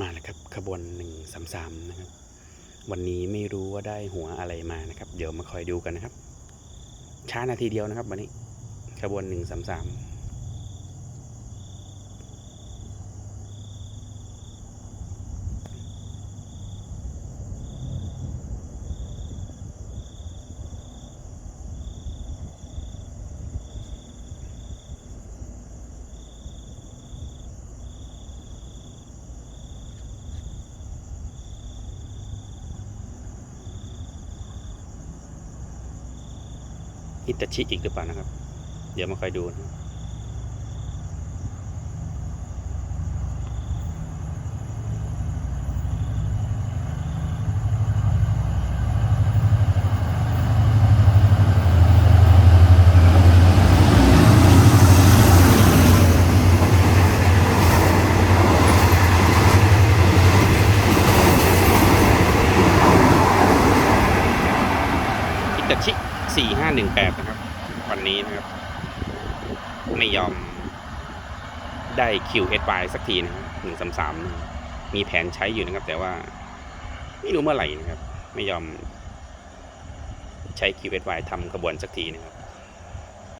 มาแล้วครับขบวนหนึ่งสามสามนะครับ วันนี้ไม่รู้ว่าได้หัวอะไรมานะครับ เดี๋ยวมาคอยดูกันนะครับ ช้านาทีเดียวนะครับ วันนี้ขบวนหนึ่งสามสาม ฮิตาชิอีกหรือเปล่านะครับ เดี๋ยวมาคอยดูนะอิตาชิ สี่ห้าหนึ่งแปดนะครับ วันนี้นะครับ ไม่ยอมได้ QSY สักทีนะครับหนึ่งสามสามมีแผนใช้อยู่นะครับ แต่ว่า ไม่รู้เมื่อไหร่นะครับ ไม่ยอมใช้ QSY ทำขบวนสักทีนะครับ